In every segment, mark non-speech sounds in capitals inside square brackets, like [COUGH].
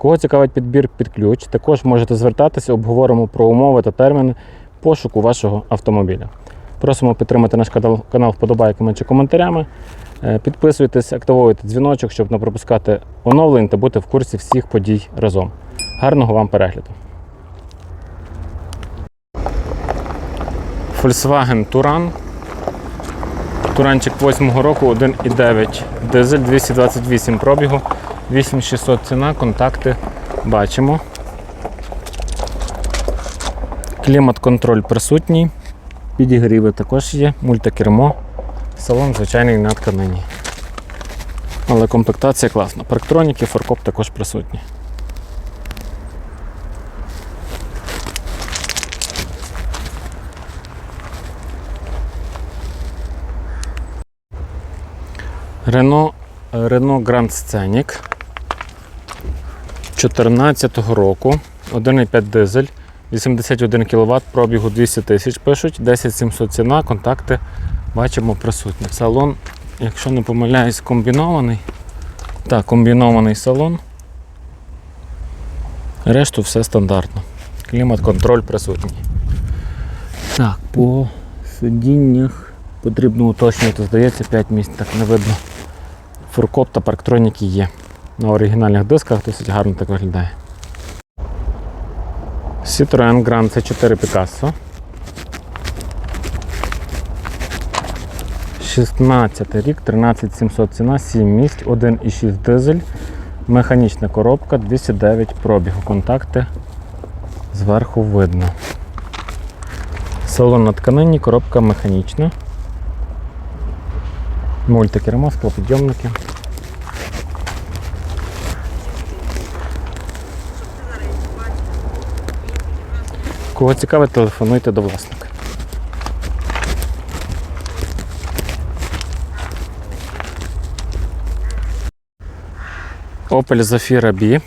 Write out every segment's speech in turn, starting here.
Кого цікавить підбір під ключ, також можете звертатися, обговоримо про умови та терміни пошуку вашого автомобіля. Просимо підтримати наш канал, вподобайками чи коментарями. Е, Підписуйтесь, активуйте дзвіночок, щоб не пропускати оновлень та бути в курсі всіх подій разом. Гарного вам перегляду! Volkswagen Touran. Туранчик 8 року, 1,9 дизель, 228 пробігу, 8600 ціна, контакти бачимо. Клімат-контроль присутній, підігріви також є, мультикермо, салон звичайний на тканині. Але комплектація класна. Парктроніки, форкоп також присутні. Renault, Renault Grand Scenic 14 року, 1,5 дизель, 81 кВт, пробігу 200 тисяч пишуть, 10700 ціна, контакти бачимо присутні. Салон, якщо не помиляюсь, комбінований. Так, комбінований салон. Решту все стандартно. Клімат-контроль присутній. Так, по сидіннях потрібно уточнювати, здається, 5 місць, так не видно. Фуркоп та парктроніки є. На оригінальних дисках досить гарно так виглядає. Citroen Grand C4 Picasso. 16 рік, 13700 ціна, 7 місць, 1,6 дизель, механічна коробка, 209 пробігу. Контакти зверху видно. Салон на тканині, коробка механічна. Мультикермо, склопідйомники. Кого цікавить, телефонуйте до власника. Opel Zafira B.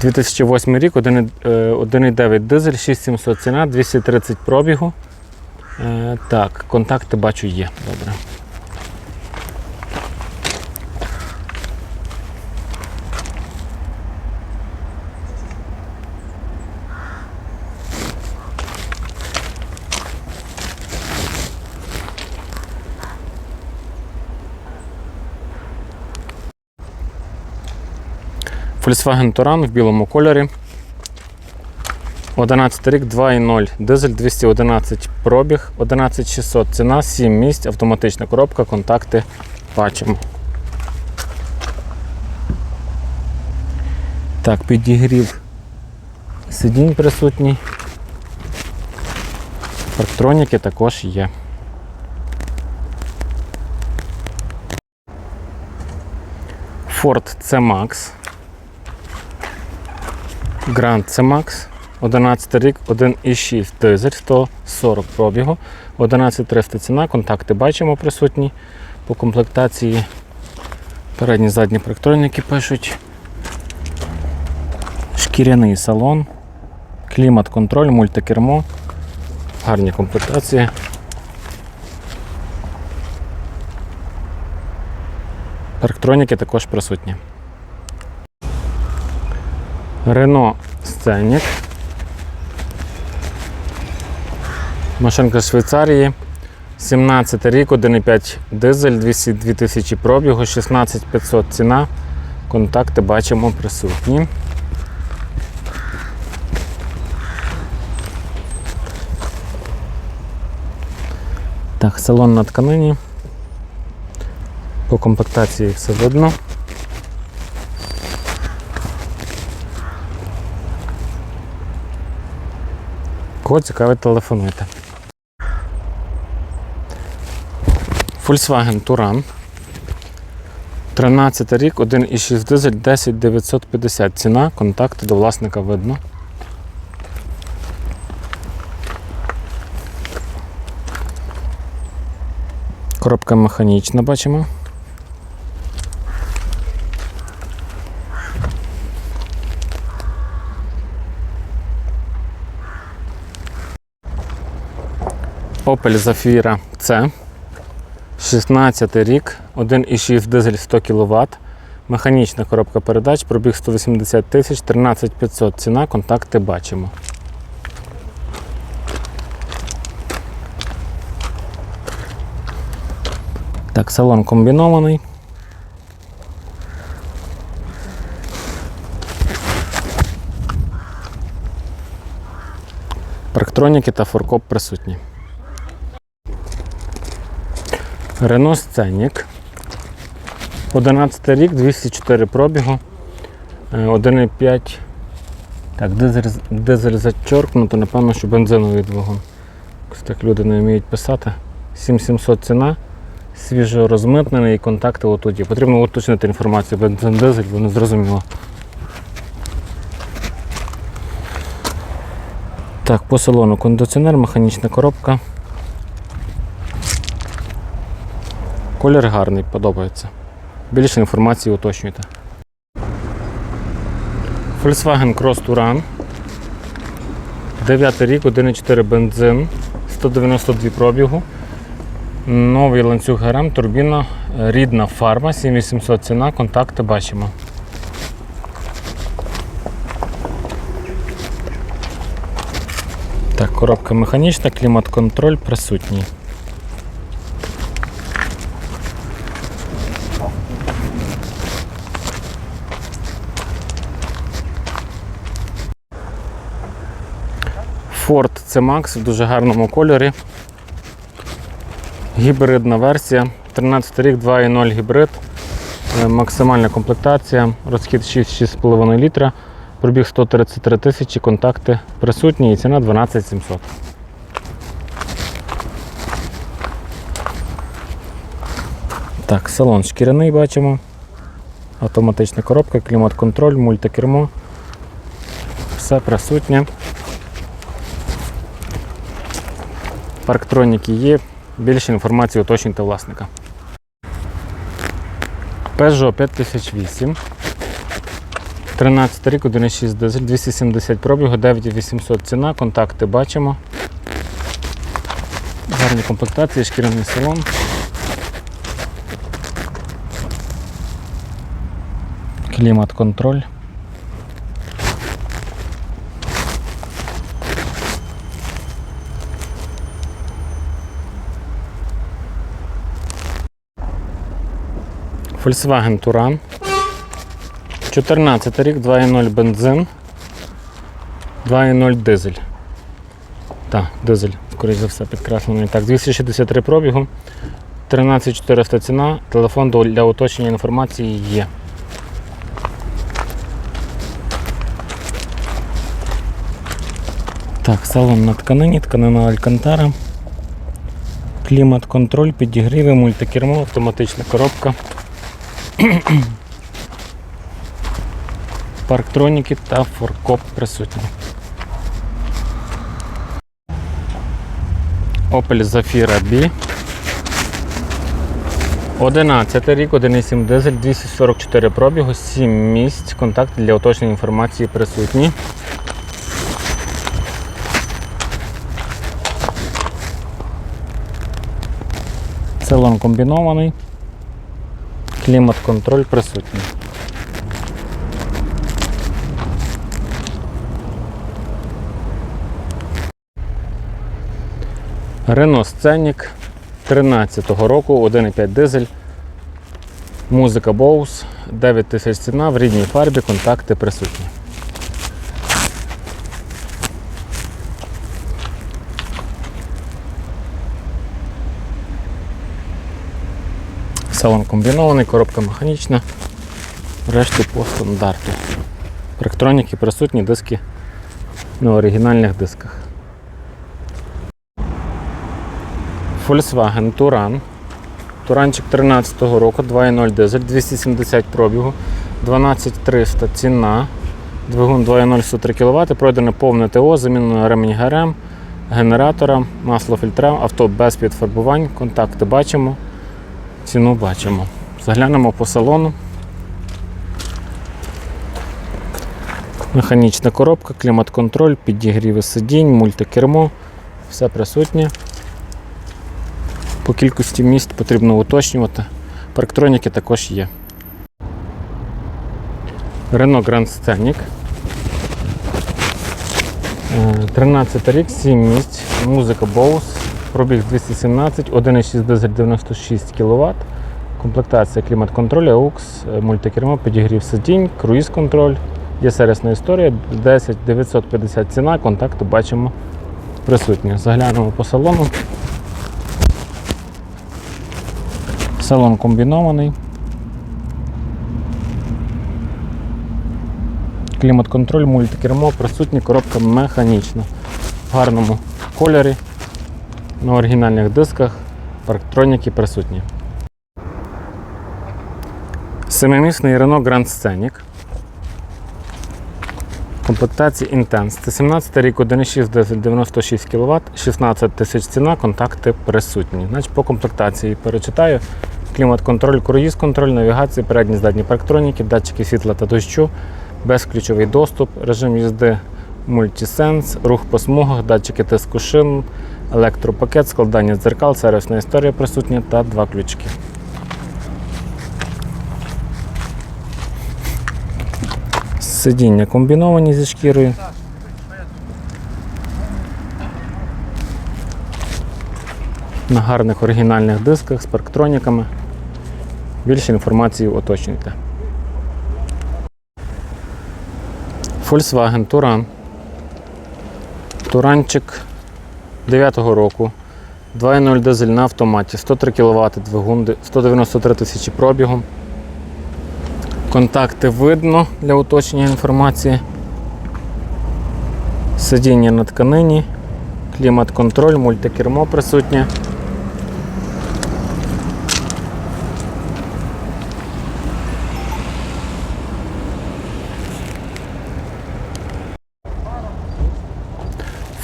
2008 рік, 1,9 е, 1,9 дизель, 6700 ціна, 230 пробігу. Е, Так, контакти бачу є. Добре. Volkswagen Touran в білому кольорі. 11 рік, 2,0, дизель 211 пробіг, 11600 ціна, 7 місць, автоматична коробка, контакти бачимо. Так, підігрів сидінь присутній. Парктроніки також є. Ford C-Max. Grand C-Max. 11 рік, 1,6 дизель, 140 пробігу, 11300 ціна, контакти бачимо присутні по комплектації. Передні задні парктроніки пишуть. Шкіряний салон, клімат-контроль, мультикермо, гарні комплектації. Парктроніки також присутні. Renault Scenic. Машинка з Швейцарії. 17 рік, 1,5 дизель, 202 тисячі пробігу, 16500 ціна. Контакти бачимо присутні. Так, салон на тканині. По комплектації все видно. Кого цікавить, телефонуйте. Volkswagen Touran. 13 рік, 1,6 дизель, 10 950. Ціна, контакти до власника видно. Коробка механічна, бачимо. Opel Zafira C. 16 рік, 1,6 дизель 100 кВт. Механічна коробка передач, пробіг 180 тисяч, 13 500 ціна, контакти бачимо. Так, салон комбінований. Парктроніки та форкоп присутні. Рено Сценік. 11 рік, 204 пробігу. Е, 1,5. Так, дизель, дизель зачеркнуто, напевно, що бензиновий двигун. Ось так люди не вміють писати. 7700 ціна, свіжо розмитнений і контакти отут є. Потрібно уточнити інформацію бензин дизель, бо не зрозуміло. Так, по салону кондиціонер, механічна коробка. Колір гарний, подобається. Більше інформації уточнюйте. Volkswagen Cross Touran. 9 рік, 1,4 бензин, 192 пробігу. Новий ланцюг ГРМ, турбіна, рідна фарма, 7800 ціна, контакти бачимо. Так, коробка механічна, клімат-контроль присутній. Ford C-Max в дуже гарному кольорі. Гібридна версія. 13 рік, 2.0 гібрид. Е, Максимальна комплектація, розхід 6-6,5 літра, пробіг 133 тисячі, контакти присутні і ціна 12 700. Так, салон шкіряний бачимо. Автоматична коробка, клімат-контроль, мультикермо. Все присутнє. Парктроніки є. Більше інформації уточнюйте власника. Peugeot 5008. 13 рік, 1,6 дизель, 270 пробігу, 9800 ціна, контакти бачимо. Гарні комплектації, шкіряний салон. Клімат-контроль. Volkswagen Touran. 14 рік, 2.0 бензин, 2.0 дизель. Так, дизель, скоріш за все, підкреслений. Так, 263 пробігу, 13400 ціна, телефон для уточнення інформації є. Так, салон на тканині, тканина Алькантара. Клімат-контроль, підігріви, мультикермо, автоматична коробка. [COUGHS] Парктроніки та форкоп присутні. Opel Zafira B. 11 рік, 1,7 дизель, 244 пробігу, 7 місць. Контакти для уточнення інформації присутні. Салон комбінований. Клімат-контроль присутній. Рено Сценік 13-го року, 1,5 дизель. Музика Bose, 9 тисяч ціна в рідній фарбі, контакти присутні. Салон комбінований, коробка механічна. Решти по стандарту. Електроніки присутні, диски на оригінальних дисках. Volkswagen Touran Туранчик 13-го року, 2.0 дизель, 270 пробігу, 12300 ціна. Двигун 2.0 103 кВт, пройдене повне ТО, замінено ремінь ГРМ, генератора, масло фільтра, авто без підфарбувань, контакти бачимо, ціну бачимо. Заглянемо по салону. Механічна коробка, клімат-контроль, підігріви сидінь, мультикермо, все присутнє. По кількості місць потрібно уточнювати. Парктроніки також є. Renault Grand Scenic. Е, 13 рік, 7 місць, музика Bose, пробіг 217, 1,6 дизель 96 кВт, комплектація клімат-контроль, AUX, е, мультикермо, підігрів сидінь, круїз-контроль, є сервісна історія, 10 950 ціна, контакти бачимо присутні. Заглянемо по салону. Салон комбінований. Клімат-контроль, мультикермо, присутня коробка механічна. В гарному кольорі, на оригінальних дисках, парктроніки присутні. Семимісний Renault Grand Scenic. Комплектації Intense. Це 17 рік, 1,6 96 кВт, 16 тисяч ціна, контакти присутні. Значить, по комплектації перечитаю. Клімат-контроль, круїз-контроль, навігація, передні задні парктроніки, датчики світла та дощу, безключовий доступ, режим їзди мультисенс, рух по смугах, датчики тиску шин, електропакет, складання дзеркал, сервісна історія присутня та два ключики. Сидіння комбіновані зі шкірою. На гарних оригінальних дисках з парктроніками. Більше інформації уточнюйте. Volkswagen Туран. Туранчик 9-го року. 2.0 дизель на автоматі, 103 кВт двигун, 193 тисячі пробігу. Контакти видно для уточнення інформації. Сидіння на тканині, клімат-контроль, мультикермо присутнє.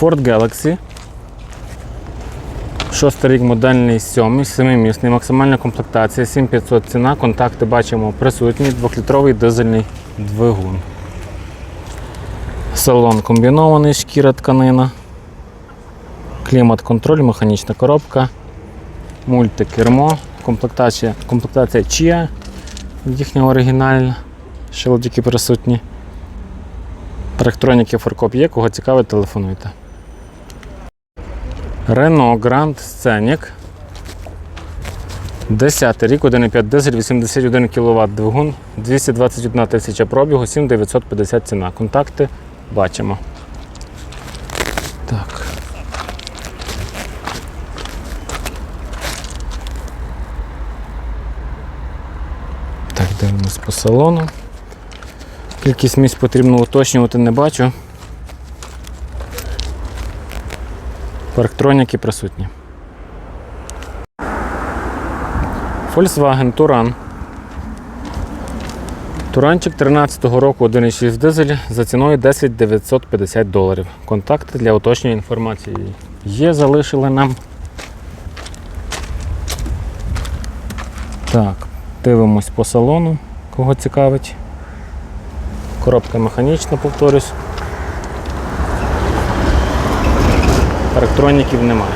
Ford Galaxy. Шостий рік модельний сьомий, семимісний, максимальна комплектація, 7500 ціна, контакти бачимо присутні, 2-літровий дизельний двигун. Салон комбінований, шкіра тканина, клімат-контроль, механічна коробка, мультикермо, комплектація, комплектація Chia, їхня оригінальна, шилдики присутні. Електроніки форкоп є, кого цікавить, телефонуйте. Renault Grand Scenic. 10 рік, 1,5 дизель, 81 кВт двигун, 221 тисяча пробігу, 7950 ціна. Контакти бачимо. Так. Так, дивимось по салону. Кількість місць потрібно уточнювати не бачу. Парктроніки присутні. Volkswagen Туран. Туранчик 13-го року 1,6 дизель за ціною 10 950 доларів. Контакти для уточнення інформації є, залишили нам. Так, дивимось по салону, кого цікавить. Коробка механічна, повторюсь. Електроніків немає.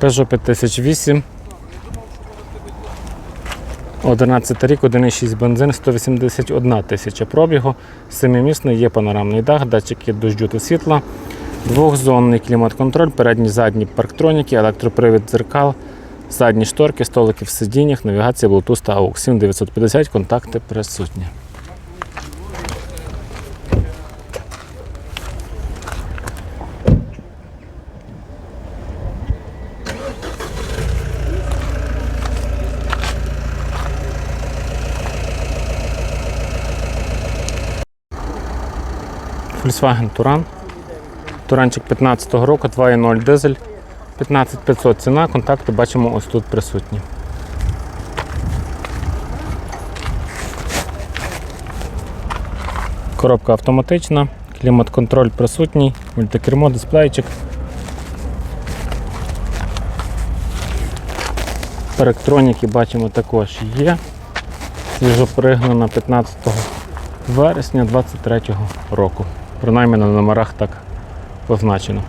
Peugeot 5008. 11 рік, 1,6 бензин, 181 тисяча пробігу, семимісний, є панорамний дах, датчики дощу та світла, двохзонний клімат-контроль, передні задні парктроніки, електропривід дзеркал, задні шторки, столики в сидіннях, навігація Bluetooth та AUX. 7950, контакти присутні. Volkswagen Туран. Туранчик 15-го року, 2.0 дизель, 15500 ціна, контакти бачимо ось тут присутні. Коробка автоматична, клімат-контроль присутній, мультикермо, дисплейчик. Електроніки бачимо також є. Свіжопригнана 15 вересня 23 року. Принаймні на номерах так позначено.